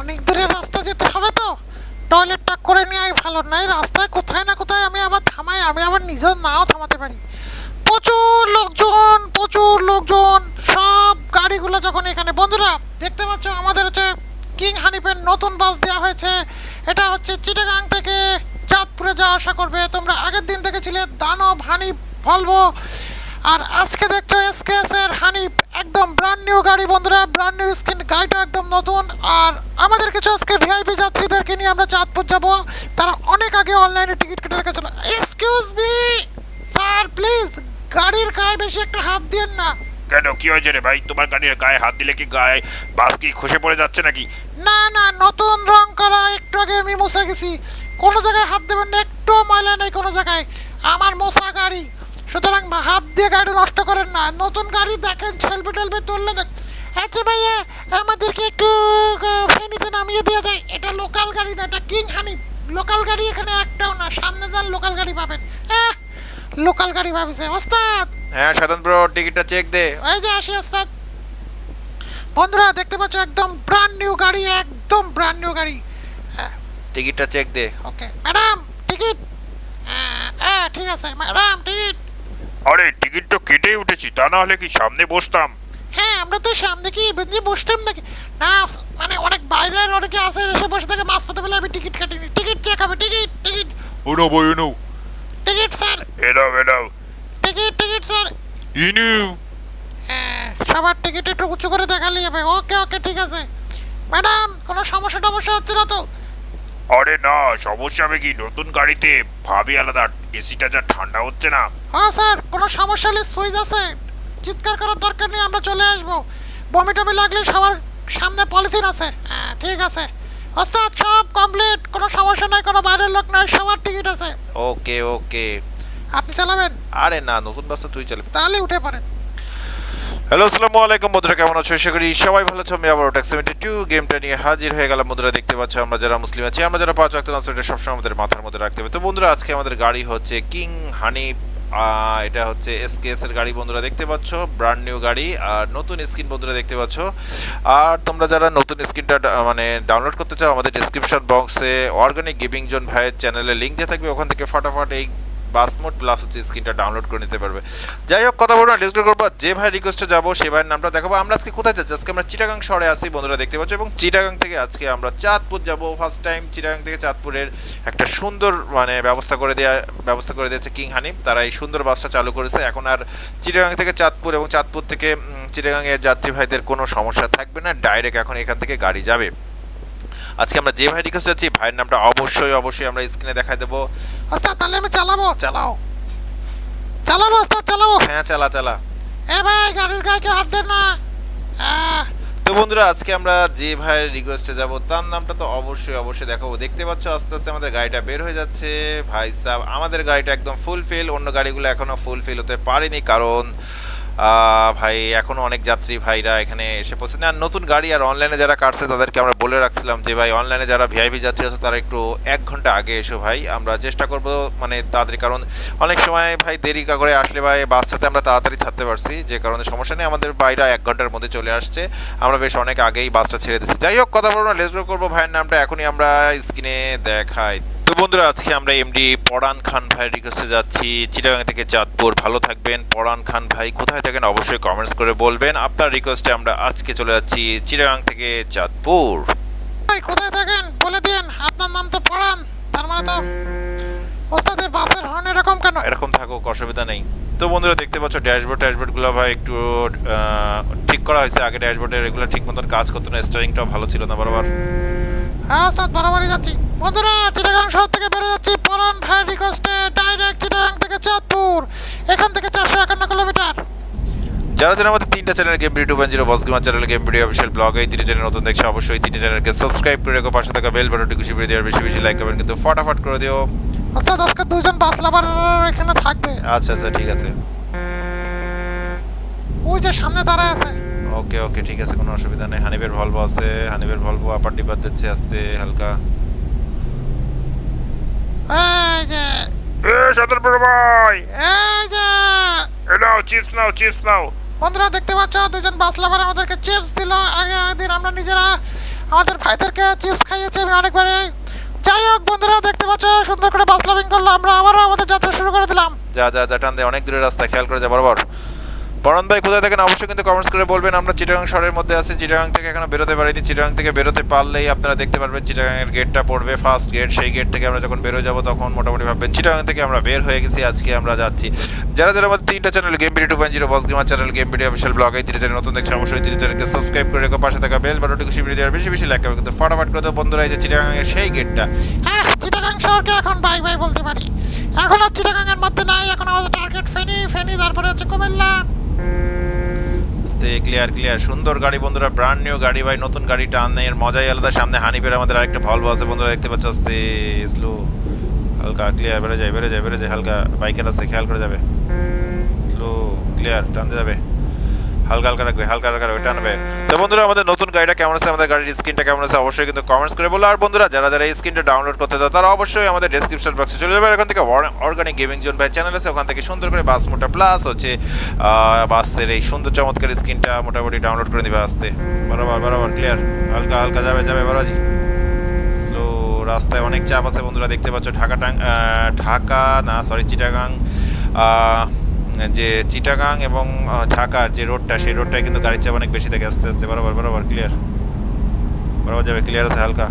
অনেক দূরের রাস্তা যেতে হবে তো। টয়লেটটা করে নেওয়াই ভালো। নাই, রাস্তায় কোথায় না কোথায় আমি আবার থামাই, আমি আবার নিজের নাও থামাতে পারি। প্রচুর লোকজন প্রচুর লোকজন। সব গাড়িগুলো যখন এখানে, বন্ধুরা, দেখতে পাচ্ছ আমাদের হচ্ছে কিং হানিফের নতুন বাস দেওয়া হয়েছে। এটা হচ্ছে চিটাগাং থেকে চাঁদপুরে যাওয়া আসা করবে। তোমরা আগের দিন দেখেছিলে দানব, হানিফ, ভলভো। আর আজকে দেখছ এসকেএস এর হানিফ। একদম ব্র্যান্ড নিউ গাড়ি বন্ধুরা ব্র্যান্ড নিউ স্কিন গাড়িটা একদম নতুন। আর আমাদের কিছু আজকে ভিআইপি যাত্রীদেরকে নিয়ে আমরা চাঁদপুর যাব। তারা অনেক আগে অনলাইনে টিকিট কেটে রেখেছিল। এক্সকিউজ মি স্যার প্লিজ গাড়ির গায়ে বেশি একটা হাত দিয়েন না। কেন? কি হয়েছে রে ভাই? তোমার গাড়ির গায়ে হাত দিলে কি গায়ে বাস কি খসে পড়ে যাচ্ছে নাকি? না না নতুন রং করা একটু আগে আমি মুছে গেছি। কোনো জায়গায় হাত দেবেন না একটু ময়লা নেই কোনো জায়গায় আমার মোছা গাড়ি সুতরাং মা- হাত দিয়ে গাড়ি নষ্ট করেন না নতুন গাড়ি দেখেন ছেলবে টেলবে তুললে দেখ। আচ্ছা ভাইয়া আমাদেরকে একটু ফেনীতে নামিয়ে দেওয়া যায়। এটা লোকাল গাড়ি না এটা কিং হানি লোকাল গাড়ি এখানে একটাও না সামনে যান লোকাল গাড়ি পাবেন। হ্যাঁ লোকাল গাড়ি ভাবিছে। ওস্তাদ! হ্যাঁ সাধন ব্রো টিকিটটা চেক দে। এই যে আসি ওস্তাদ। বন্ধুরা দেখতে পাচ্ছ একদম ব্র্যান্ড নিউ গাড়ি একদম ব্র্যান্ড নিউ গাড়ি। হ্যাঁ। টিকিটটা চেক দে। ওকে ম্যাডাম টিকিট হ্যাঁ ঠিক আছে ম্যাডাম টিকিট আরে টিকিট তো কেটেই উঠেছি তা না হলে কি সামনে বসতাম? হ্যাঁ আমরা তো সামনে কি বেঞ্চে বসতাম নাকি? না মানে অনেক বাইরের অনেকে আসে এসে বসে থাকে মাছ পথে বলে আমি টিকিট কাটিনি টিকিট চেক হবে টিকিট টিকিট। উনো বই উনো ticket sir. Allow allow ticket ticket sir. ইনু। হ্যাঁ সবার টিকিট একটু উঁচু করে দেখালে যাবে ওকে ওকে ঠিক আছে। ম্যাডাম কোনো সমস্যা টমস্যা হচ্ছে না তো? আরে না সমস্যা হবে কি? নতুন গাড়িতে ভাবি আলাদা। এসিটা যা ঠান্ডা হচ্ছে না। হ্যাঁ স্যার কোনো সমস্যা হলে সুইচ আছে। চিৎকার করার দরকার নেই আমরা চলে আসব। বমি টমি লাগলে সবার সামনে পলিথিন আছে। হ্যাঁ ঠিক আছে। ওস্তাদ সব কমপ্লিট। কোনো সমস্যা নাই কোনো বাইরের লোক নাই সবার টিকিট আছে। ওকে ওকে। আপনি চালাবেন? আরে না নতুন বাসটা তুই চালাবি। তাহলে উঠে পড়েন। হ্যালো আসসালামু আলাইকুম বন্ধুরা কেমন আছো? আশা করি সবাই ভালো আছো। আমি আবার ট্যাক্স সেভেন্টি টু গেমটা নিয়ে হাজির হয়ে গেলাম। বন্ধুরা দেখতে পাচ্ছ আমরা যারা মুসলিম আছি আমরা যারা পাঁচ নামাজ পড়ি, এটা সবসময় আমাদের মাথার মধ্যে রাখতে হবে। তো বন্ধুরা আজকে আমাদের গাড়ি হচ্ছে কিং হানি এটা হচ্ছে এসকেএস এর গাড়ি বন্ধুরা দেখতে পাচ্ছ? ব্র্যান্ড নিউ গাড়ি আর নতুন স্ক্রিন বন্ধুরা দেখতে পাচ্ছ? আর তোমরা যারা নতুন স্ক্রিনটা মানে ডাউনলোড করতে চাও আমাদের ডিসক্রিপশন বক্সে অর্গানিক গিভিং জোন ভাইয়ের চ্যানেলে লিঙ্ক দিয়ে থাকবে। ওখান থেকে ফটাফট এই বাস মোড প্লাস হচ্ছে স্ক্রিনটা ডাউনলোড করে নিতে পারবে। যাই হোক, কথা বলব না ডিসক্রিপ করব। যে ভাই রিকোয়েস্টে যাব, সে ভাইয়ের নামটা দেখাবো। আমরা আজকে কোথায় যাচ্ছি? আজকে আমরা চিটাগাং শহরে আসি বন্ধুরা দেখতে পাচ্ছ। এবং চিটাগাং থেকে আজকে আমরা চাঁদপুর যাব। ফার্স্ট টাইম চিটাগাং থেকে চাঁদপুরের একটা সুন্দর মানে ব্যবস্থা করে দেওয়া ব্যবস্থা করে দিয়েছে কিং হানিফ তারা এই সুন্দর বাসটা চালু করেছে। এখন আর চিটাগাং থেকে চাঁদপুর এবং চাঁদপুর থেকে চিটাগাংয়ের যাত্রী ভাইদের কোনো সমস্যা থাকবে না। ডাইরেক্ট এখন এখান থেকে গাড়ি যাবে। আজকে আমরা যে ভাই রিকোয়েস্ট যাচ্ছি ভাইয়ের নামটা অবশ্যই অবশ্যই আমরা স্ক্রিনে দেখাই দেবো। ওস্তাদ তাহলে আমি চালাবো চালাও। চালাবো ওস্তাদ চালাবো। হ্যাঁ চালা চালা। এ ভাই গাড়ির গায়ে কেউ হাত দেন না। তো বন্ধুরা আজকে আমরা যে ভাইয়ের রিকোয়েস্টে যাব তার নামটা তো অবশ্যই অবশ্যই দেখাবো। দেখতে পাচ্ছ আস্তে আস্তে আমাদের গাড়িটা বের হয়ে যাচ্ছে। ভাই সাহেব আমাদের গাড়িটা একদম ফুল ফিল অন্য গাড়িগুলো এখনও ফুল ফিল হতে পারেনি কারণ ভাই এখনও অনেক যাত্রী ভাইরা এখানে এসে পৌঁছে আর নতুন গাড়ি আর অনলাইনে যারা কাটছে, তাদেরকে আমরা বলে রাখছিলাম যে, ভাই অনলাইনে যারা ভিআইপি যাত্রী আছে, তারা একটু এক ঘণ্টা আগে এসো ভাই। আমরা চেষ্টা করব মানে তাড়াতাড়ি, কারণ অনেক সময় ভাই দেরি করে আসলে ভাই বাসটাতে আমরা তাড়াতাড়ি ছাড়তে পারছি, যে কারণে সমস্যা নেই। আমাদের বাইরা এক ঘণ্টার মধ্যে চলে আসছে। আমরা বেশ অনেক আগেই বাসটা ছেড়ে দিচ্ছি যাই হোক, কথা বলব না লেসগ্রো করব। ভাইয়ের নামটা এখনই আমরা স্ক্রিনে দেখাই। তো বন্ধুরা আজকে আমরা এমডি পরান খান ভাইয়ের রিকোয়েস্টে যাচ্ছি। চিটাগাং থেকে চাঁদপুর। ভালো থাকবেন। পরান খান ভাই কোথায় থাকেন অবশ্যই কমেন্টস করে বলবেন। আপনার রিকোয়েস্টে আমরা আজকে চলে যাচ্ছি চিটাগাং থেকে চাঁদপুর। ভাই কোথায় থাকেন? বলে দিন আপনার নাম তো পড়ান তার মানে তো ওস্তাদের বাসের হর্ন এরকম কেন? এরকম থাকুক অসুবিধা নেই। তো বন্ধুরা দেখতে পাচ্ছ ড্যাশবোর্ড ট্যাশবোর্ডগুলো ভাই একটু ঠিক করা হয়েছে। আগে ড্যাশবোর্ডের এগুলো ঠিক মতন কাজ করতো না। স্টারিংটাও ভালো ছিল না বরাবর। হ্যাঁ ওস্তাদ বরাবরই যাচ্ছি। বন্ধুরা চিটাগাং শহর থেকে বেরো যাচ্ছি পরান ভাইয়ের রিকোয়েস্টে ডাইরেক্ট চিটাগাং থেকে চাঁদপুর। এখান থেকে চারশো একান্ন কিলোমিটার। যারা যারা আমাদের তিনটা channel game video one zero boss gamer channel game video official blog এই তিনটা চ্যানেল নতুন দেখছে অবশ্যই তিনটা চ্যানেলকে সাবস্ক্রাইব করে রেখো পাশে থাকা বেল বাটনটি খুশি করে দেওয়ার বেশি বেশি লাইক করবেন কিন্তু ফটাফট করে দিও। অর্থাৎ আজকে দুজন বাস লাভার এখানে থাকবে। আচ্ছা আচ্ছা ঠিক আছে। ওই যে সামনে দাঁড়ায় আছে। ওকে ওকে ঠিক আছে কোনো অসুবিধা নেই। হানিবের ভলভো আছে হানিবের ভলভো আপার ডিপার দিচ্ছে আস্তে হালকা। এ সদর ভাই। এই নাও চিপস নাও চিপস নাও। বন্ধুরা দেখতে পাচ্ছ দুজন বাস লাভার আমাদেরকে চিপস দিল। আগে আগের দিন আমরা নিজেরা আমাদের ভাইদেরকে চিপস খাইয়েছি আমি অনেকবারই। যাই হোক বন্ধুরা দেখতে পাচ্ছ সুন্দর করে বাস লাভিং করল। আমরা আবারও আমাদের যাত্রা শুরু করে দিলাম। যা যা যা টান দে অনেক দূরের রাস্তা খেয়াল করে যা বরাবর। বরণ ভাই, কোথায় থাকেন? অবশ্যই কিন্তু কমেন্টস করে বলবেন। আমরা চিটাগাং শহরের মধ্যে আছি। চিটাগাং থেকে এখনও বেরোতে পারিনি। চিটাগাং থেকে বেরোতে পারলেই আপনারা দেখতে পারবেন চিটাগাংয়ের গেটটা পড়বে ফার্স্ট গেট সেই গেট থেকে আমরা যখন বেরো যাব, তখন মোটামুটি ভাববেন চিটাগাং থেকে আমরা বের হয়ে গেছি, আজকে আমরা যাচ্ছি। যারা যারা আমাদের তিনটা channel game video two point zero boss gamer channel game video official blog এই তিনটা চ্যানেল নতুন দেখছে অবশ্যই তিনটা চ্যানেলকে সাবস্ক্রাইব করে রেখো। পাশে থাকা বেল বাটনটি খুশি ভিডিও দেওয়ার বেশি বেশি লাইক করবে কিন্তু ফটাফট করে বন্ধুরা, এই যে চিটাগাংয়ের সেই গেটটা হ্যাঁ চিটাগাং শহরকে এখন বাই বাই বলতে পারি। এখন আর চিটাগাং এর মধ্যে নাই, এখন আমাদের টার্গেট ফেনি ফেনি, তারপরে হচ্ছে কুমিল্লা। ক্লিয়ার ক্লিয়ার সুন্দর গাড়ি বন্ধুরা ব্রান্ড নিউ গাড়ি ভাই, নতুন গাড়ি টানের মজাই আলাদা। সামনে হানিপের আমাদের আরেকটা ভলভো আছে বন্ধুরা, দেখতে পাচ্ছ? আস্তে স্লো হালকা ক্লিয়ার বেড়ে যায় বেড়ে যায় বেড়ে যায়, হালকা বাইকের আছে খেয়াল করে যাবে। স্লো ক্লিয়ার টানতে যাবে। হালকা হালকা রাখবে, হালকা হালকা রাখবে, টানবে। তো বন্ধুরা, আমাদের নতুন গাড়িটা কেমন আছে, আমাদের গাড়ির স্ক্রিনটা কেমন আছে, অবশ্যই কিন্তু কমেন্টস করে বলো। আর বন্ধুরা, যারা যারা এই স্ক্রিনটা ডাউনলোড করতে চাও, তারা অবশ্যই আমাদের ডেসক্রিপশন বক্সে চলে যাবে। এখান থেকে অর্গানিক গেমিং জোন ভাই চ্যানেল আছে, ওখান থেকে সুন্দর করে বাস মোটা প্লাস হচ্ছে বাসের এই সুন্দর চমৎকার স্ক্রিনটা মোটামুটি ডাউনলোড করে দিবে আসতে। বরাবর বরাবর ক্লিয়ার হালকা হালকা যাবে যাবে বাবাজি স্লো রাস্তায় অনেক চাপ আছে বন্ধুরা, দেখতে পাচ্ছ ঢাকা ঢাকা, না সরি চিটাগাং যে চিটাগাং এবং ঢাকার যে রোডটা, সেই রোডটায় কিন্তু গাড়ির চাপ অনেক বেশি থাকে। আস্তে আস্তে, বরাবর বরাবর ক্লিয়ার বরাবর যাবে ক্লিয়ার আছে, হালকা।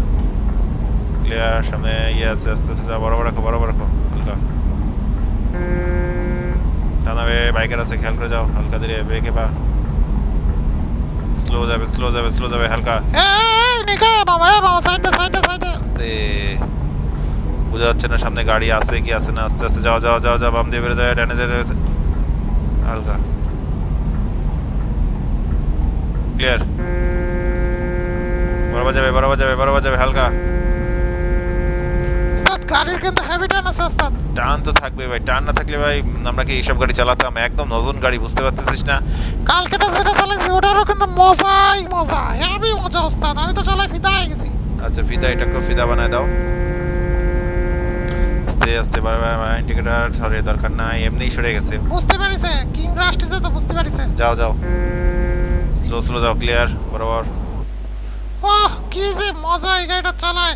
ক্লিয়ার সামনে ইয়ে আছে, আস্তে আস্তে, যাও, বরাবর রাখো বরাবর রাখো, হালকা। টানাবে বাইকের আছে, খেয়াল করে যাও, হালকা ধীরে ব্রেকে পা। স্লো যাবে স্লো যাবে স্লো যাবে, হালকা। আস্তে। বোঝা যাচ্ছে না, সামনে গাড়ি আছে কি আছে না, আস্তে আস্তে, যাও যাও যাও যাও, বাম দিয়ে বেরো যায় ডানে যায় হালকা ক্লিয়ার বরাবর যাবে বরাবর যাবে বরাবর যাবে হালকা গাড়ির কিন্তু হেভি টান আছে ওস্তাদ। টান তো থাকবে ভাই টান না থাকলে ভাই আমরা কি এইসব গাড়ি চালাতাম? একদম নতুন গাড়ি বুঝতে পারতেছিস না? কালকেটা যেটা চালাইছি ওটারও কিন্তু মজাই মজা হেভি মজা ওস্তাদ। আমি তো চালাই ফিদা হয়ে গেছি। আচ্ছা ফিদা এটাকে ফিদা বানায় দাও। আস্তে আস্তে বারবার ইন্ডিকেটার সরি দরকার নাই এমনিই সরে গেছে। বুঝতে পারিছে। কিং আসতেছে তো বুঝতে পারিছে যাও যাও স্লো স্লো যাও ক্লিয়ার বরাবর ওহ কি যে মজা এই গাড়িটা চালায়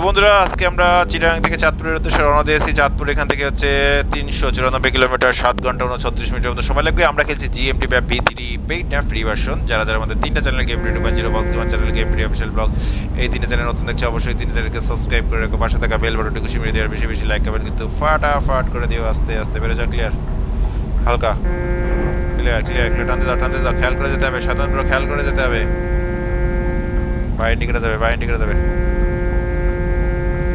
তো বন্ধুরা, আজকে আমরা চিটাগাং থেকে চাঁদপুরের উদ্দেশ্যে রওনা দিয়েছি চাঁদপুর এখান থেকে হচ্ছে তিনশো চুরানব্বই কিলোমিটার, সাত ঘণ্টা উনছত্রিশ মিনিটের মতো সময় লাগবে। আমরা খেলছি জিএমটি বা বি থ্রি পেইড না ফ্রি ভার্সন যারা যারা আমাদের তিনটা channel game video one zero boss gamer channel game video official blog এই তিনটা চ্যানেল নতুন দেখছে অবশ্যই তিন চ্যানেলকে সাবস্ক্রাইব করে রাখো। পাশে থাকা বেল বাটনটি খুশি মেরে দেওয়ার বেশি বেশি লাইক করবেন কিন্তু ফাটাফাট করে দিও। আস্তে আস্তে বেড়ে যাও ক্লিয়ার হালকা? ক্লিয়ার ক্লিয়ার ক্লিয়ার টানতে যাও টানতে যাও খেয়াল করে যেতে হবে, সাধারণ খেয়াল করে যেতে হবে। বাইরে টিকে যাবে বাইরে টিকে যাবে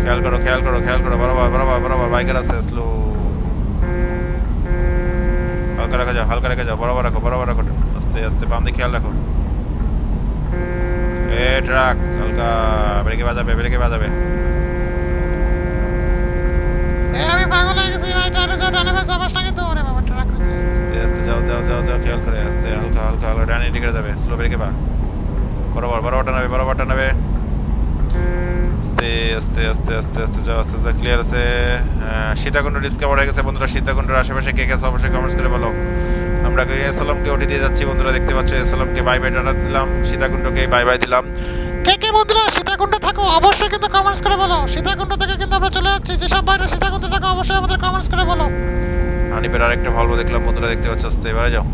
খেয়াল করো খেয়াল করো খেয়াল করো বরাবর বরাবর বরাবর বাইকের আছে স্লো হালকা রাখা যাও হালকা রেখে যাও বরাবর রাখো বরাবর রাখো আস্তে আস্তে বাম দিকে খেয়াল রাখো। এ ট্রাক হালকা ব্রেকে বাজাবে ব্রেকে বাজাবে। আমি পাগল হয়ে গেছি ভাই ডানে যা ডানে যাবাস না কিন্তু ওরে বাবা ট্রাক আস্তে আস্তে যাও যাও যাও যাও খেয়াল করে আস্তে হালকা হালকা হালকা ডানে দিকে যাবে স্লো ব্রেকে পা বরাবর বরাবরটা নেবে বরাবরটা নেবে আস্তে আস্তে আস্তে আস্তে আস্তে যাও, আস্তে আস্তে ক্লিয়ার আছে। সীতাকুণ্ড ডিসকভার হয়ে গেছে বন্ধুরা, সীতাকুণ্ডের আশেপাশে কে গেছে অবশ্যই কমেন্টস করে বলো। আমরা এসালামকে ওটি দিয়ে যাচ্ছি বন্ধুরা, দেখতে পাচ্ছ এসালামকে বাই বাই টাটা দিলাম, সীতাকুণ্ডকে বাই বাই দিলাম। কে কে বন্ধুরা, সীতাকুণ্ডে থাকো, অবশ্যই কিন্তু কমেন্টস করে বলো। সীতাকুণ্ড থেকে কিন্তু আমরা চলে যাচ্ছি, যেসব বাইরে সীতাকুণ্ডে থাকো, অবশ্যই আমাদের কমেন্টস করে বলো। হানিপের আরেকটা ভলভো দেখলাম, বন্ধুরা, দেখতে পাচ্ছ, আস্তে, এবারে যাও।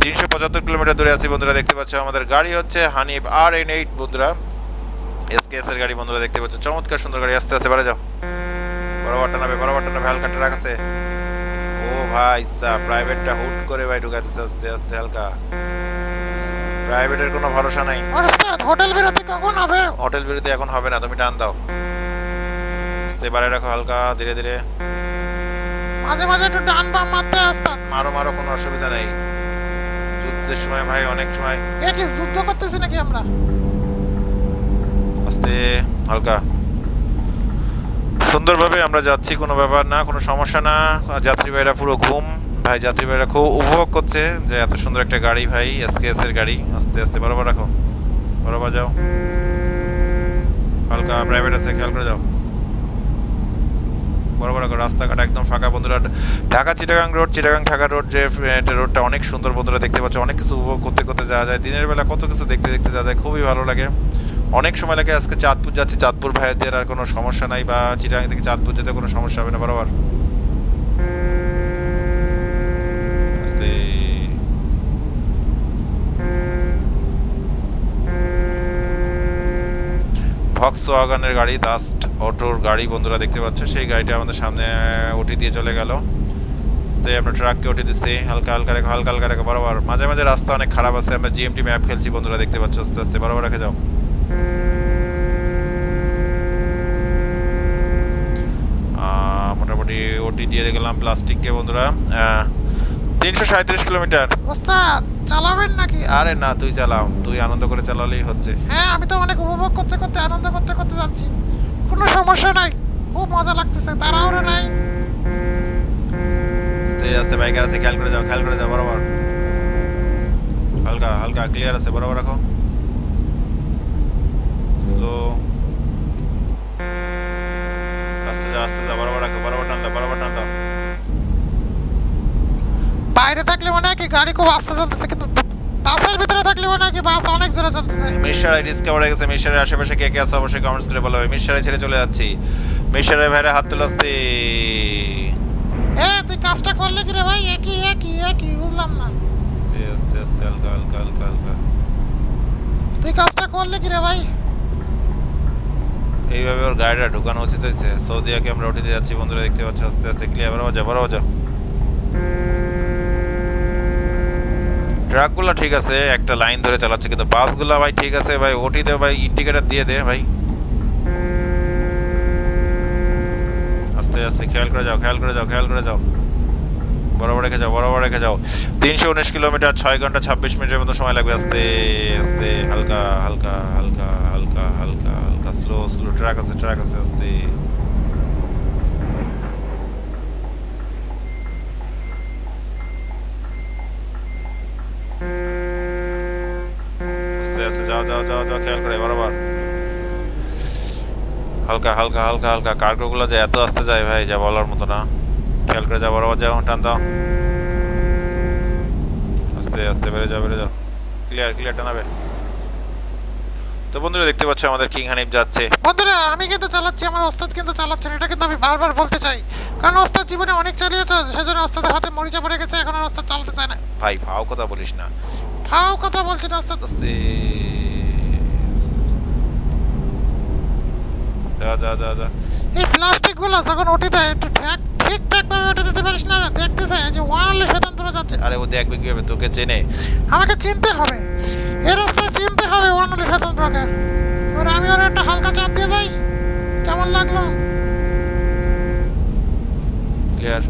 তিনশো পঁচাত্তর কিলোমিটার দূরে আছি বন্ধুরা, দেখতে পাচ্ছ, আমাদের গাড়ি হচ্ছে হানিফ আর এন এইট বন্ধুরা। এসকেএস এর গাড়ি বন্ধুরা দেখতে পাচ্ছ চমৎকার সুন্দর গাড়ি আস্তে আস্তে এবারে যাও। বরাবরটা নাবে বরাবরটা নাবে হালকা ট্রাক আছে। ও ভাই সা প্রাইভেটটা হুট করে ভাই ঢুকাতেছে আস্তে আস্তে হালকা। প্রাইভেটের কোনো ভরসা নাই। হোটেল বেরোতে কখন হবে? হোটেল বিরতি এখন হবে না তুমি টান দাও। আস্তে বাড়ে রাখো হালকা ধীরে ধীরে। মাঝে মাঝে একটু ডান বাম মারতে ওস্তাদ মারো মারো কোনো অসুবিধা নেই। যুদ্ধের সময় ভাই অনেক সময়। এ কি যুদ্ধ করতেছি নাকি আমরা? আস্তে, হালকা। সুন্দরভাবে আমরা যাচ্ছি, কোনো ব্যাপার না, কোনো সমস্যা না। যাত্রীবাহীরা পুরো ঘুম। ভাই, যাত্রীবাহীরা খুব উপভোগ করছে যে এত সুন্দর একটা গাড়ি, ভাই এসকেএস এর গাড়ি। আস্তে আস্তে, বরাবর রাখো। বরাবর যাও। হালকা প্রাইভেট আছে, খেয়াল করে যাও। বড় বড় রাস্তাঘাট একদম ফাঁকা। বন্ধুরা, ঢাকা চিটাগাং রোড, চিটাগাং ঢাকা রোড যে রোডটা অনেক সুন্দর, বন্ধুরা দেখতে পাচ্ছ, অনেক কিছু উপভোগ করতে করতে যাওয়া যায়। দিনের বেলা কত কিছু দেখতে দেখতে যাওয়া যায়, খুবই ভালো লাগে। অনেক সময় লাগে আজকে চাঁদপুর যাচ্ছি। চাঁদপুর ভাইয়াদের আর কোনো সমস্যা নাই বা চিটাগাং থেকে চাঁদপুর যেতে কোনো সমস্যা হবে না, বরাবর। ভক্স ওয়াগনের গাড়ি, দাস্ট অটোর গাড়ি বন্ধুরা দেখতে পাচ্ছ, সেই গাড়িটা আমাদের সামনে ওটি দিয়ে চলে গেল। সে আমরা ট্রাককে ওটি দিচ্ছি, হালকা হালকা রেখো, হালকা হালকা রেখো, বরাবর। মাঝে মাঝে রাস্তা অনেক খারাপ আছে, আমরা জিএমটি ম্যাপ খেলছি বন্ধুরা দেখতে পাচ্ছ, আস্তে আস্তে, বরাবর রেখে যাও। মোটামুটি ওটি দিয়ে গেলাম প্লাস্টিককে বন্ধুরা। তিনশো সাঁত্রিশ কিলোমিটার। ওস্তাদ চালাবেন নাকি? আরে না তুই চালাও। তুই আনন্দ করে চালালেই হচ্ছে। হ্যাঁ আমি তো অনেক উপভোগ করতে করতে আনন্দ করতে করতে যাচ্ছি। কোনো সমস্যা নাই। খুব মজা লাগতেছে। তাড়াহুড়ো নাই। আস্তে আস্তে বাইকার আছে খেয়াল করে যাও খেয়াল করে যাও বরাবর। হালকা হালকা ক্লিয়ার আছে বরাবর রাখো। দাও বাইরে থাকলে মনে হয় কি গাড়ি খুব আস্তে চলতেছে কিন্তু বাসের ভিতরে থাকলে মনে হয় কি বাস অনেক জোরে চলতেছে। মিশরাই ডিসকভার হয়ে গেছে মিশরের আশেপাশে কে কে আছে অবশ্যই কমেন্টস করে বলো। মিশরাই ছেড়ে চলে যাচ্ছি। মিশরাই ভাইরা হাত তুলে আসতে। এ তুই কাজটা করলে কি রে ভাই? একই একই একই বুঝলাম না। আস্তে আস্তে আস্তে হালকা হালকা হালকা হালকা। তুই কাজটা করলে কি রে ভাই? এইভাবে ওর গাড়িটা ঢুকানো উচিত হয়েছে। সৌদিয়াকে আমরা উঠে যাচ্ছি, বন্ধুরা দেখতে পাচ্ছ, আস্তে আস্তে ক্লিয়ার বরাবর যা বরাবর যা ট্রাকগুলো ঠিক আছে, একটা লাইন ধরে চালাচ্ছে, কিন্তু বাসগুলো ভাই ঠিক আছে, ভাই ওটি দে ভাই ইন্ডিকেটার দিয়ে দে, ভাই। আস্তে আস্তে খেয়াল করে যাও, খেয়াল করে যাও, খেয়াল করে যাও। বরাবর রেখে যাও, বরাবর রেখে যাও। তিনশো উনিশ কিলোমিটার, ছয় ঘণ্টা, ছাব্বিশ মিনিটের মতো সময় লাগবে। আস্তে আস্তে, হালকা হালকা হালকা হালকা হালকা। হালকা স্লো স্লো ট্র্যাক আছে ট্র্যাক আছে আস্তে আস্তে আস্তে হালকা হালকা হালকা হালকা। কার্গোগুলো যে এত আস্তে যায় ভাই, যা বলার মতো না। খেয়াল করে যাও, বরাবর, যাও, টান দাও। আস্তে আস্তে বেড়ে যাও বেড়ে যাও। ক্লিয়ার ক্লিয়ার টানাবে। তো বন্ধুরা দেখতে পাচ্ছ আমাদের কিং হানিফ যাচ্ছে। বন্ধুরা আমি কিন্তু চালাচ্ছি আমার ওস্তাদ কিন্তু চালাচ্ছেন এটা কিন্তু আমি বারবার বলতে চাই। কারণ ওস্তাদ জীবনে অনেক চালিয়েছে সেজন্য ওস্তাদের হাতে মরিচা পড়ে গেছে এখন আর ওস্তাদ চালাতে চায় না। ভাই ভাও কথা বলিস না। ফাও কথা বলছি না ওস্তাদ। যা যা যা যা। এই প্লাস্টিকগুলো যখন ওটি দেয় একটু ঠ্যাক ঠিক ঠিকঠাক ভাবে ওটা দিতে পারিস না দেখতেছে যে ওয়ানলি স্বতন্ত্র যাচ্ছে। আরে ও দেখবে কীভাবে তোকে চেনে। আমাকে চিনতে হবে। হবে ওয়ানলি স্বতন্ত্রকে এবার আমি ওর একটা হালকা চাপ দিয়ে যাই। কেমন লাগল? ক্লিয়ার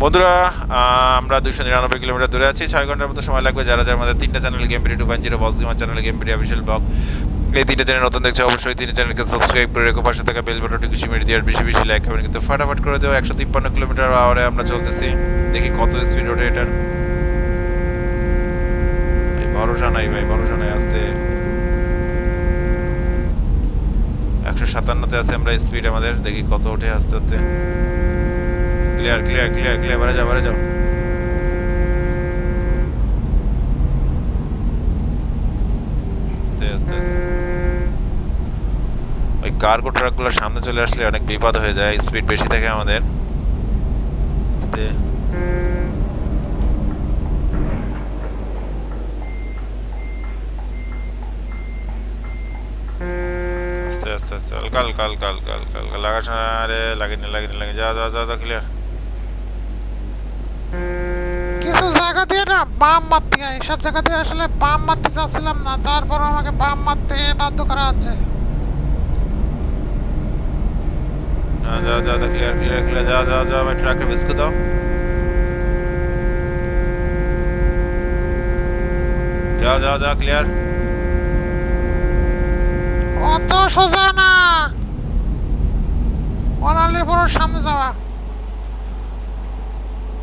বন্ধুরা আমরা দুশো নিরানব্বই কিলোমিটার দূরে আছি। ছয় ঘণ্টার মতো সময় লাগবে। যারা যারা আমাদের তিনটা channel game PD two point zero boss gamer channel game PD official blog এই তিনটা চ্যানেল নতুন দেখছে অবশ্যই। তিনটা চ্যানেলকে সাবস্ক্রাইব করে রেখো। পাশে থাকা বেল বাটনটি খুশি মেরে দিয়ে আর বেশি বেশি লাইক করবেন কিন্তু ফাটাফাট করে দেওয়া একশো তিপ্পান্ন কিলোমিটার আওয়ারে আমরা চলতেছি। দেখি কত স্পিড ওঠে এটার। ভরসা ভাই, ভরসা নাই একশো সাতান্নতে আছে আমরা স্পিড আমাদের, দেখি কত ওঠে আস্তে আস্তে। ক্লিয়ার ক্লিয়ার ক্লিয়ার ক্লিয়ার বাড়ে যাও বাড়ে যাও। ওই কার্গো ট্রাকগুলো সামনে চলে আসলে অনেক বিপদ হয়ে যায় স্পিড বেশি থাকে আমাদের। আস্তে। হালকা হালকা হালকা হালকা হালকা হালকা লাগাস না আরে লাগেনি লাগেনি লাগে যা যা যা যা ক্লিয়ার কিছু জায়গা দিয়ে না বাম মারতে হয় এসব জায়গা দিয়ে আসলে বাম মারতে চাচ্ছিলাম না তারপর আমাকে বাম মারতে বাধ্য করা হচ্ছে যা যা যা ক্লিয়ার ক্লিয়ার ক্লিয়ার যা যা যা ভাই ট্রাকে বিস্কুট দাও যা যা যা ক্লিয়ার অত সোজা না। ওনালি পুরো সামনে যাওয়া।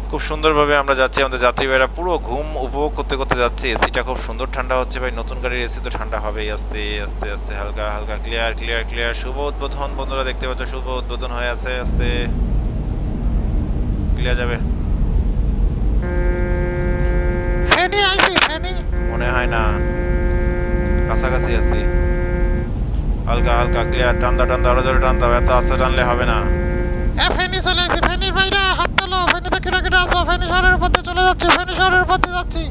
খুব সুন্দরভাবে আমরা যাচ্ছি আমাদের যাত্রী ভাইরা পুরো ঘুম উপভোগ করতে করতে যাচ্ছে। এসিটা খুব সুন্দর ঠান্ডা হচ্ছে ভাই। নতুন গাড়ির এসি তো ঠান্ডা হবেই। আস্তে আস্তে আস্তে হালকা হালকা ক্লিয়ার ক্লিয়ার ক্লিয়ার শুভ উদ্বোধন বন্ধুরা দেখতে পাচ্ছ শুভ উদ্বোধন হয়ে আছে আস্তে। ক্লিয়ার যাবে। মনে হয় না। কাছাকাছি আছি। হালকা হালকা ক্লিয়ার টান্দা টান্দা আরও জোরে টান্দা এত আস্তে টানলে হবে না। ফেনি চলে আইছি ফেনির বাইরে হাত তোলো ফেনিতে কেটে কেটে আসো ফেনি শহরের দিয়ে চলে যাচ্ছি ফেনি শহরের দিয়ে যাচ্ছি।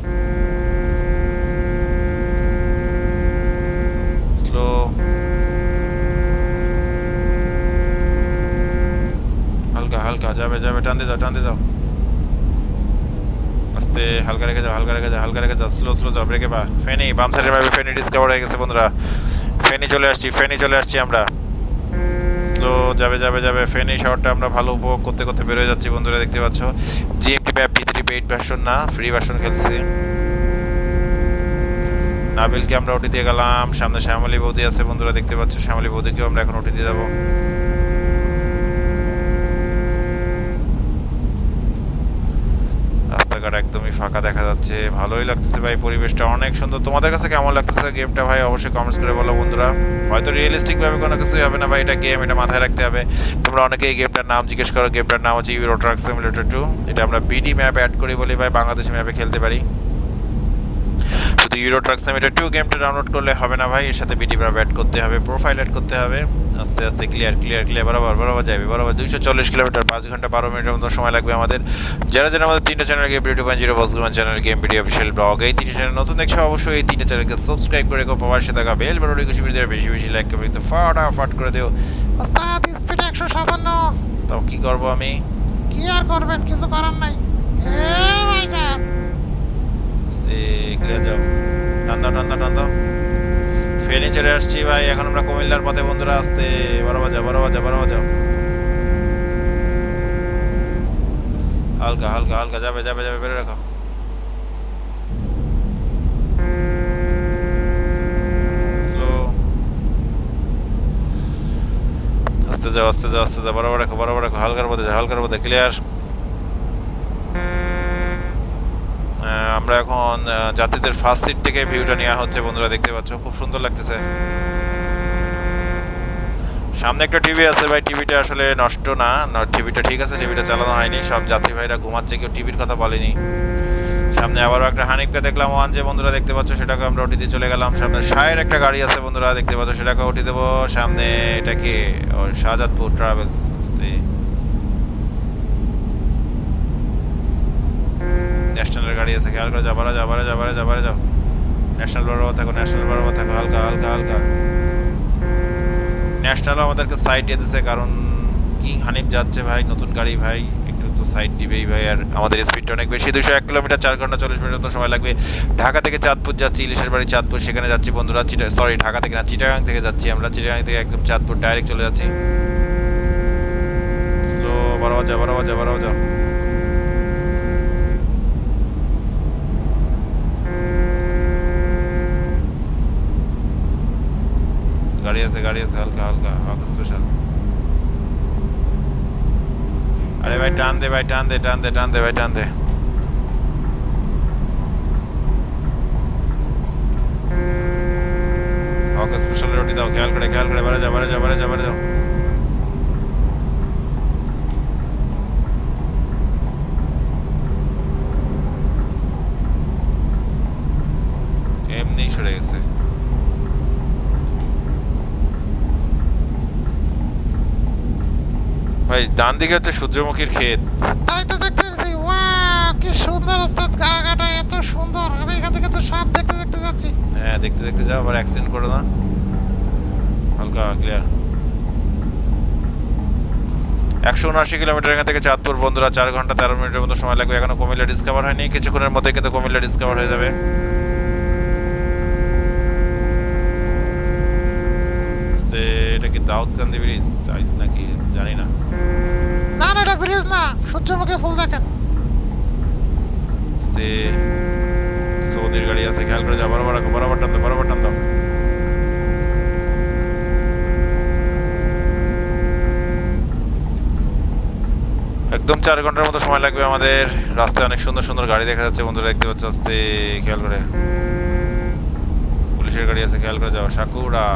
স্লো হালকা হালকা যাবে যাবে টানতে যাও টানতে যাও। আস্তে হালকা রেখে যাও হালকা রেখে যাও হালকা রেখে যাও স্লো স্লো যাও ব্রেকে পা। ফেনি বাম সাইডে ভাবে ফেনি ডিসকাভার হয়ে গেছে বন্ধুরা। ফেনি চলে আসছি, ফেনি চলে আসছি আমরা। স্লো যাবে যাবে যাবে, ফেনি শহরটা আমরা ভালো উপভোগ করতে করতে বেরোয় যাচ্ছি বন্ধুরা, দেখতে পাচ্ছ? GMT map P three paid version না ফ্রি ভার্সন খেলছি। নাবিলকে আমরা ওটি দিয়ে গেলাম, সামনে শ্যামলী বৌদি আছে বন্ধুরা, দেখতে পাচ্ছ? শ্যামলী বৌদিকেও আমরা এখন ওটি দিয়ে যাব। রাস্তাঘাট একদমই ফাঁকা দেখা যাচ্ছে। ভালোই লাগতেছে ভাই পরিবেশটা। অনেক সুন্দর। তোমাদের কাছে কেমন লাগতেছে গেমটা ভাই? অবশ্যই কমেন্টস করে বলো বন্ধুরা। হয়তো রিয়েলিস্টিক ভাবে কোনো কিছুই হবে না ভাই এটা গেম এটা মাথায় রাখতে হবে। তোমরা অনেকেই এই গেমটার নাম জিজ্ঞেস করো। গেমটার নাম হচ্ছে ইউরো ট্রাক সিমুলেটর টু এটা আমরা বিডি ম্যাপ অ্যাড করি বলে ভাই বাংলাদেশ ম্যাপে খেলতে পারি। শুধু ইউরো ট্রাক সিমিটার টু গেমটা ডাউনলোড করলে হবে না ভাই। এর সাথে বিডি ম্যাপ অ্যাড করতে হবে প্রোফাইল অ্যাড করতে হবে। আস্তে আস্তে ক্লিয়ার ক্লিয়ার ক্লিয়ার বরাবর বরাবর যাবে বরাবর দুইশো চল্লিশ কিলোমিটার পাঁচ ঘণ্টা বারো মিনিটের মতো সময় লাগবে আমাদের। যারা যারা আমাদের তিনটা channel game video point zero boss gamer channel game video official blog এই তিনটা চ্যানেল নতুন দেখছ অবশ্যই এই তিনটা চ্যানেলকে সাবস্ক্রাইব করে রেখো পাশে থাকা বেল বাটন একুশ মিনিটের বেশি বেশি লাইক করে তো ফাটাফাট করে দিও। ওস্তাদ স্পিড একশো সাতান্ন তাও কি করব আমি? কি আর করবেন? কিছু করার নাই। এ মাই গড আস্তে ক্লিয়ার যাও। টান দাও টান দাও টান দাও। ফেনি চলে আসছি ভাই। এখন আমরা কুমিল্লার পথে, বন্ধুরা, আসতে। বরাবর যাও বরাবর যাও বরাবর যাও হালকা হালকা হালকা, যাবে যাবে যাবে, বেরো, রাখো। আস্তে যাও আস্তে যাও আস্তে যাও, বরাবর রাখো বরাবর রাখো। হালকার পথে হালকার পথে ক্লিয়ার আমরা এখন যাত্রীদের ফার্স্ট সিট থেকে ভিউটা নেওয়া হচ্ছে। বন্ধুরা দেখতে পাচ্ছ খুব সুন্দর লাগতেছে। সামনে একটা টিভি আছে ভাই টিভিটা আসলে নষ্ট না। টিভিটা ঠিক আছে টিভিটা চালানো হয়নি। সব যাত্রী ভাইরা ঘুমাচ্ছে কেউ টিভির কথা বলেনি। সামনে আবারও একটা হানিফকে দেখলাম ওয়ান যে বন্ধুরা দেখতে পাচ্ছ সেটাকে আমরা ওটি দিয়ে চলে গেলাম। সামনে সায়ের একটা গাড়ি আছে বন্ধুরা দেখতে পাচ্ছ সেটাকে ওটি দেবো। সামনে এটা কি? ও, শাহজাদপুর ট্রাভেলস ন্যাশনালের গাড়ি আছে, খেয়াল করে যাবারে যাবারে যাবারে যাবারে যাও ন্যাশনাল বরাবর থাকো, ন্যাশনাল বরাবর থাকো, হালকা হালকা হালকা। ন্যাশনালও আমাদেরকে সাইড দিয়ে দিছে, কারণ কিং হানিফ যাচ্ছে ভাই, নতুন গাড়ি ভাই, একটু তো সাইড দিবেই ভাই, আর আমাদের স্পিডটা অনেক বেশি। দুশো এক কিলোমিটার, চার ঘণ্টা চল্লিশ মিনিট সময় লাগবে। ঢাকা থেকে চাঁদপুর যাচ্ছি, ইলিশের বাড়ি চাঁদপুর, সেখানে যাচ্ছি, বন্ধুরা, চিটা সরি ঢাকা থেকে না, চিটাগাং থেকে যাচ্ছি আমরা। চিটাগাং থেকে একদম চাঁদপুর ডাইরেক্ট চলে যাচ্ছি। স্লো বরাবর যাও বরাবর যাও বরাবর যাও। গাড়ি আছে গাড়ি আছে, হালকা হালকা হালকা স্পেশাল আরে ভাই, টান দে ভাই, টান দে টান দে টান দে ভাই, টান দে। হালকা স্পেশাল রুটি দাও, খেয়াল করে খেয়াল করে, বাড়ে যাও বাড়ে যাও বাড়ে যাও বাড়ে যাও। এমনি সরে গেছে। ভাই ডান দিকে হচ্ছে সূর্যমুখীর ক্ষেত। তাই তো দেখতে পাচ্ছি ওয়াও কি সুন্দর ওস্তাদ গাগাটা এত সুন্দর। আমি এখান থেকে তো সব দেখতে দেখতে যাচ্ছি। হ্যাঁ দেখতে দেখতে যাও আবার অ্যাক্সিডেন্ট করো না। হালকা ক্লিয়ার একশো উনআশি কিলোমিটার এখান থেকে চাঁদপুর বন্ধুরা চার ঘণ্টা তেরো মিনিটের মতো সময় লাগবে। এখনও কুমিল্লা ডিসকভার হয়নি কিছুক্ষণের মধ্যে কিন্তু কুমিল্লা ডিসকভার হয়ে যাবে। এটা কি দাউদকান্দি ব্রিজ তাই নাকি? জানি না। না? না সূর্যমুখী ফুল দেখেন। আস্তে, সৌদির গাড়ি আছে খেয়াল করে যাও বরাবর রাখো বরাবর টান বরাবর টান একদম চার ঘণ্টার মতো সময় লাগবে আমাদের। রাস্তায় অনেক সুন্দর সুন্দর গাড়ি দেখা যাচ্ছে বন্ধুরা দেখতে পাচ্ছ আস্তে খেয়াল করে। পুলিশের গাড়ি আছে খেয়াল করে যাও। সাকুরা।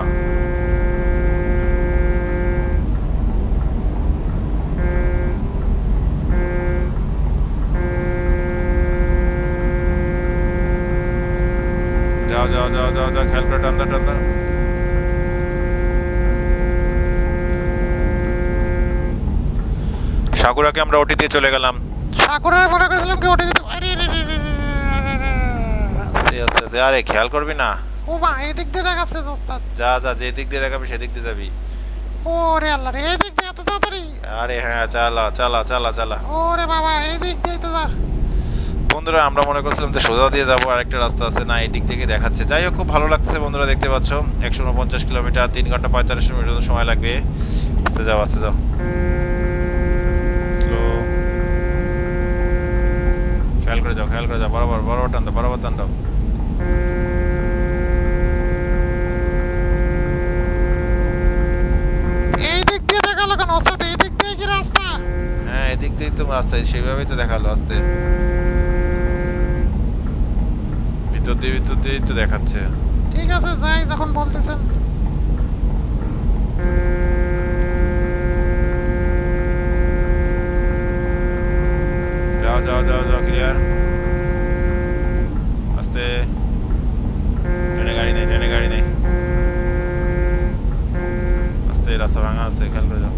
সাকুরাকে আমরা ওটি দিয়ে চলে গেলাম। সাকুরে মনে করেছিলাম কি ওটা যেতে আরে। আস্তে আস্তে আস্তে। আরে খেয়াল করবি না। ও মা এদিক দিয়ে দেখাচ্ছে ওস্তাদ। যা যা যে দিক দিয়ে দেখাবি সেদিক দিয়ে যাবি। ওরে আল্লাহ রে এই দিক দিয়ে এত তাড়াতাড়ি? আরে হ্যাঁ চালা চালা চালা চালা। ওরে বাবা এই দিক দিয়ে তো যা। বন্ধুরা আমরা মনে করছিলাম যে সোজা দিয়ে যাব আর একটা রাস্তা আছে। না এই দিক থেকে দেখাচ্ছে। যাই হোক খুব ভালো লাগছে বন্ধুরা দেখতে পাচ্ছ। একশো উনপঞ্চাশ কিলোমিটার তিন ঘণ্টা পঁয়তাল্লিশ মিনিট সময় লাগবে। আস্তে যাও আস্তে যাও। খেয়াল করে যাও খেয়াল করে যাও বরাবর বরাবর টান দাও বরাবর টান দাও। এই দিক দিয়ে দেখাল কেন? ওস্তাদ এই দিক দিয়ে কি রাস্তা? হ্যাঁ এদিক দিয়েই তো রাস্তা সেইভাবেই তো দেখাল আস্তে। ভিতর দিয়ে ভিতর দিয়েই তো দেখাচ্ছে। ঠিক আছে যাই যখন বলতেছেন। যাও যাও যাও ক্লিয়ার আস্তে। ট্রেনে গাড়ি নেই, ট্রেনে গাড়ি নেই। আস্তে, রাস্তা ভাঙা আছে, খেয়াল করে যাও।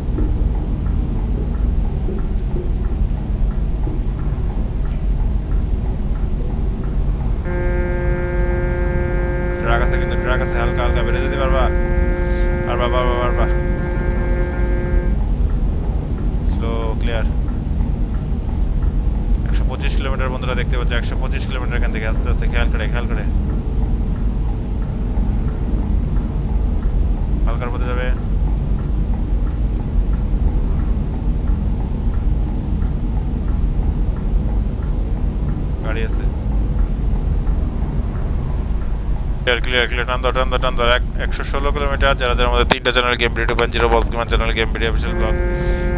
ট্রাক আছে কিন্তু, ট্রাক আছে, হালকা হালকা, বেড়ে যেতে পারবা। পারবা পারবা পারবা। স্লো পঁচিশ কিলোমিটার বন্ধুরা দেখতে পাচ্ছ, একশো পঁচিশ কিলোমিটার এখান থেকে আস্তে আস্তে খেয়াল করে খেয়াল করে। হালকার পথে যাবে। গাড়ি আছে। টান একশো ষোলো কিলোমিটার, যারা যারা আমাদের তিনটা channel game video point zero boss gamer channel game video official blog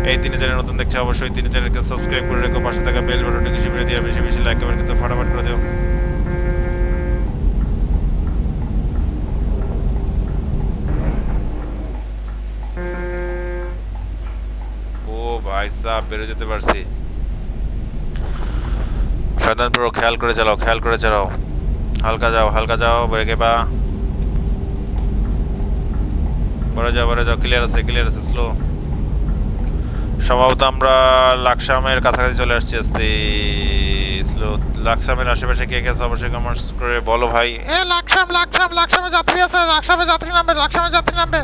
এই তিন চ্যানেল নতুন দেখছে অবশ্যই তিন চ্যানেলকে সাবস্ক্রাইব করে রেখো, পাশে থাকা বেল বাটনটি বেশি করে দিয়ে বেশি বেশি লাইক কমেন্ট কিন্তু করে দিও। ভাই যেতে পারছি। খেয়াল করে চালাও, খেয়াল করে চালাও। হালকা যাও হালকা যাও যাও বড় যাও ক্লিয়ার আছে ক্লিয়ার আছে স্লো সম্ভবত আমরা লাকসামের কাছাকাছি চলে আসছি আসতে লাকসামের আশেপাশে কে কে আছে? অবশ্যই কমেন্টস করে বলো ভাই। এ লাকসাম লাকসাম লাকসামে যাত্রী আছে লাকসামে যাত্রী নামবে লাকসামে যাত্রী নামবে।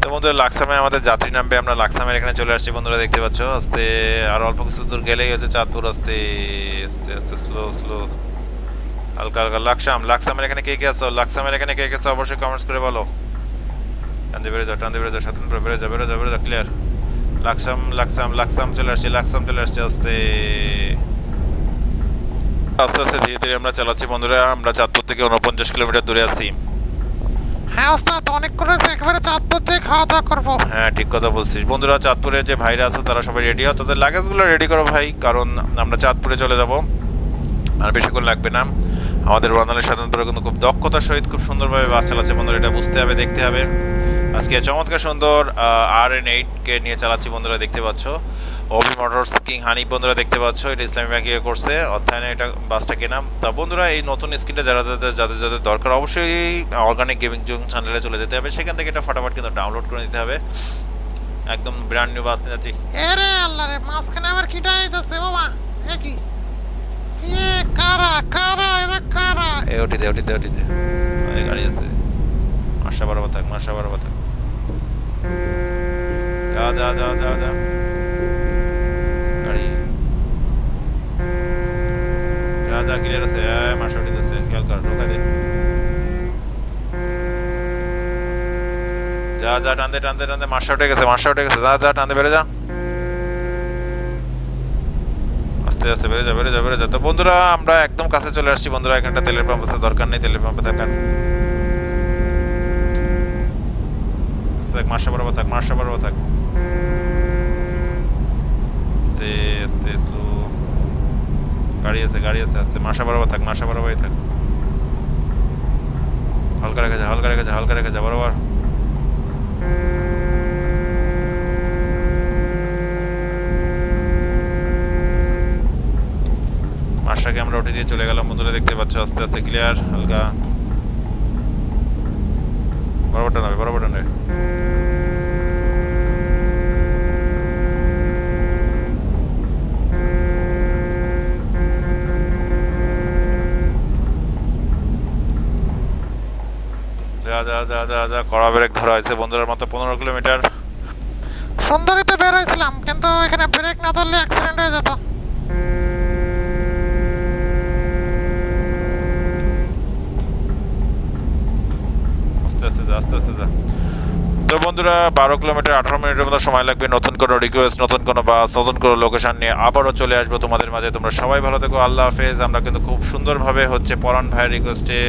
তো বন্ধুরা লাকসামে আমাদের যাত্রী নামবে আমরা লাকসামের এখানে চলে আসছি বন্ধুরা দেখতে পাচ্ছ। আস্তে আর অল্প কিছু দূর গেলেই হচ্ছে চাঁদপুর আস্তে আস্তে আস্তে স্লো স্লো হালকা হালকা লাকসাম লাকসামের এখানে কে কে আছো? লাকসামের এখানে কে কে আছো? অবশ্যই কমেন্টস করে বলো। টানতে বেড়ে যাও টানতে বেড়ে যাও স্বতন্ত্র বেড়ে যাও বেড়ে যাও বেড়ে যাও ক্লিয়ার লাকসাম লাকসাম লাকসাম চলে আসছে লাকসাম চলে আসছে আস্তে আস্তে আস্তে ধীরে ধীরে আমরা চালাচ্ছি বন্ধুরা। আমরা চাঁদপুর থেকে উনপঞ্চাশ কিলোমিটার দূরে আছি। হ্যাঁ ওস্তাদ অনেক করেছে একেবারে চাঁদপুর দিয়ে খাওয়া দাওয়া করব। হ্যাঁ ঠিক কথা বলছিস। বন্ধুরা চাঁদপুরে যে ভাইরা আছে তারা সবাই রেডি হও তাদের লাগেজগুলো রেডি করো ভাই কারণ আমরা চাঁদপুরে চলে যাব। আর বেশিক্ষণ লাগবে না। আমাদের বাঙালির স্বতন্ত্র কিন্তু খুব দক্ষতার সহিত খুব সুন্দরভাবে বাস চালাচ্ছে বন্ধুরা এটা বুঝতে হবে দেখতে হবে। আজকে চমৎকার সুন্দর আর এন এইটকে নিয়ে চালাচ্ছি বন্ধুরা দেখতে পাচ্ছ। অভি মোটরস কিং হানি বন্ধুরা দেখতে পাচ্ছ। এটা ইসলামী ব্যাংক ইয়ে করছে। অর্থায়নে এটা বাসটা কেনাম তা বন্ধুরা এই নতুন স্ক্রিনটা যারা যাদের যাদের যাদের দরকার অবশ্যই অর্গানিক গেমিং জুং চ্যানেলে চলে যেতে হবে। সেখান থেকে এটা ফটাফট কিন্তু ডাউনলোড করে নিতে হবে। একদম ব্র্যান্ড নিউ বাস নিয়ে যাচ্ছি। আরে আল্লাহ রে মাঝখানে আবার কিটা আইতাছে বাবা। এ কি? এ কারা কারা এরা কারা? এ ওটিতে ওটিতে ওটিতে অনেক গাড়ি আছে। মাসা বরাবর থাক মাসা বরাবর থাক। যা যা যা যা যা। গাড়ি। যা যা ক্লিয়ার আছে। মাসা উঠিতেছে খেয়াল কর, ঢোকা দে। যা যা, টানতে টানতে টানতে মাসা উঠে গেছে মাসা উঠে গেছে। যা যা, টানতে, বেড়ে যা। আস্তে আস্তে, বেড়ে যা বেড়ে যা বেড়ে যা। তো বন্ধুরা, আমরা একদম কাছে চলে আসছি। বন্ধুরা, এখানটা তেলের পাম্প আছে, দরকার নেই, তেলের পাম্পে থাকার। থাক মাসা বরাবর থাক মাসা বরাবর থাক। আস্তে আস্তে, স্লো। গাড়ি আছে গাড়ি আছে, আস্তে মাসা বরাবর থাক মাসা বরাবরই থাক। হালকা রেখে যা, হালকা রেখে যা, হালকা রেখে যা, বরাবর। মাসাকে আমরা উঠে দিয়ে চলে গেলাম, বন্ধুরা, দেখতে পাচ্ছ, আস্তে আস্তে ক্লিয়ার হালকা। বরাবরটা নেবে বরাবরটা নেবে কড়া ব্রেক ধরা হয়েছে বন্ধুরা মতো পনেরো কিলোমিটার। সুন্দরীতে বের হয়েছিলাম, কিন্তু এখানে ব্রেক না ধরলে অ্যাক্সিডেন্ট হয়ে যেত। বন্ধুরা, বারো কিলোমিটার, আঠারো মিনিটের মতো সময় লাগবে। নতুন কোনো রিকোয়েস্ট নতুন কোনো বাস নতুন কোনো লোকেশন নিয়ে আবারও চলে আসব তোমাদের মাঝে। তোমরা সবাই ভালো থেকো, আল্লাহ হাফেজ। আমরা কিন্তু খুব সুন্দরভাবে হচ্ছে পরান ভাইয়ের রিকোয়েস্টে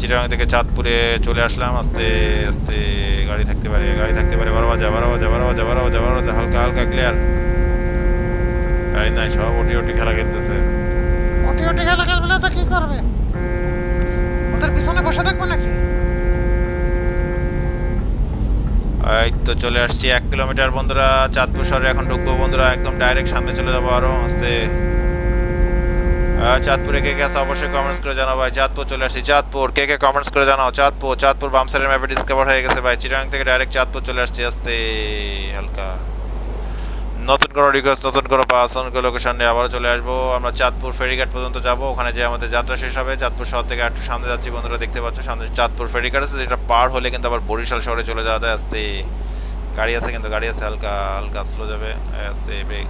চিটাগাং থেকে চাঁদপুরে চলে আসলাম। আস্তে আস্তে, গাড়ি থাকতে পারে, গাড়ি থাকতে পারে। বারো বাজা বারো বাজা বারো বাজা বারো বাজা বারো বাজা, হালকা হালকা ক্লিয়ার গাড়ি নাই, সব ওটি ওটি খেলা খেলতেছে। ওটি ওটি খেলা খেলবে কি করবে? ওদের পিছনে বসে থাকব নাকি? এই তো চলে আসছি এক কিলোমিটার। বন্ধুরা, চাঁদপুর শহরে এখন ঢুকবো। বন্ধুরা, একদম ডাইরেক্ট সামনে চলে যাব আরও, আস্তে। চাঁদপুরে কে কে আছে অবশ্যই কমেন্টস করে জানাও ভাই। চাঁদপুর চলে আসছি। চাঁদপুর, কে কে কমেন্টস করে জানাও? চাঁদপুর চাঁদপুর বামসারের ম্যাপে ডিসকভার হয়ে গেছে ভাই। চিরাং থেকে ডাইরেক্ট চাঁদপুর চলে আসছি, আস্তে, হালকা। কোনো রিকোয়েস্ট নতুন কোনো কোনো লোকেশন নিয়ে আবারও চলে আসব। আমরা চাঁদপুর ফেরিঘাট পর্যন্ত যাব। ওখানে যে আমাদের যাত্রা শেষ হবে, চাঁদপুর শহর থেকে একটু সামনে যাচ্ছি। বন্ধুরা দেখতে পাচ্ছ, সামনে চাঁদপুর ফেরিঘাট আছে, যেটা পার হলে কিন্তু আবার বরিশাল শহরে চলে যাওয়া যায়। আস্তে, গাড়ি আছে কিন্তু, গাড়ি আছে, হালকা হালকা স্লো যাবে। আস্তে ব্রেক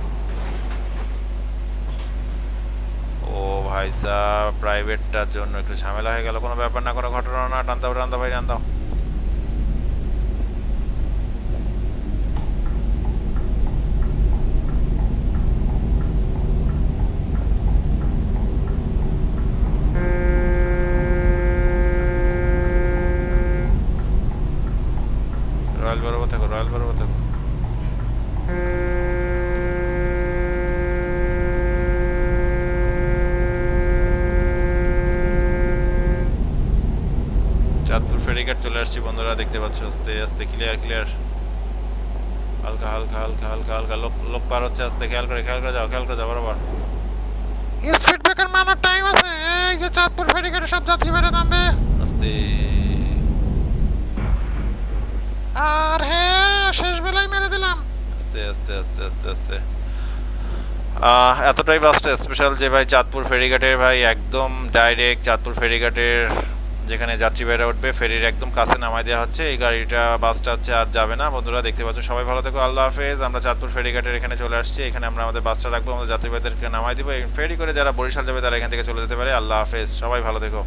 ও ভাই সাহ প্রাইভেটটার জন্য একটু ঝামেলা হয়ে গেল। কোনো ব্যাপার না, কোনো ঘটনা না। টানতে টানতে ভাই টানতাম চাঁদপুর চলে আসছি বন্ধুরা দেখতে পাচ্ছ আস্তে আস্তে ক্লিয়ার ক্লিয়ার হালকা হালকা হালকা হালকা হালকা লোক লোক পার হচ্ছে আস্তে খেয়াল করে খেয়াল করে যাও খেয়াল করে যাও বরাবর। স্পিড ব্রেকার মানার টাইম আছে। এই যে চাঁদপুর ফেরিঘাটে সব যাত্রী বেড়ে নামবে আস্তে। আর হ্যাঁ শেষ বেলায় মেরে দিলাম। আস্তে আস্তে আস্তে আস্তে আস্তে। এতটাই বাসটা স্পেশাল যে ভাই চাঁদপুর ফেরিঘাটের ভাই একদম ডাইরেক্ট চাঁদপুর ফেরিঘাটের যেখানে যাত্রী বেড়ে উঠবে, ফেরির একদম কাছে নামাই দেওয়া হচ্ছে। এই গাড়িটা, বাসটা হচ্ছে আর যাবে না। বন্ধুরা, দেখতে পাচ্ছ, সবাই ভালো থেকো, আল্লাহ হাফেজ। আমরা চাঁদপুর ফেরিঘাটের এখানে চলে আসছি। এখানে আমরা আমাদের বাসটা রাখব, আমাদের যাত্রীবাহীদেরকে নামাই দিব। ফেরি করে যারা বরিশাল যাবে, তারা এখান থেকে চলে যেতে পারে। আল্লাহ হাফেজ, সবাই ভালো থেকো।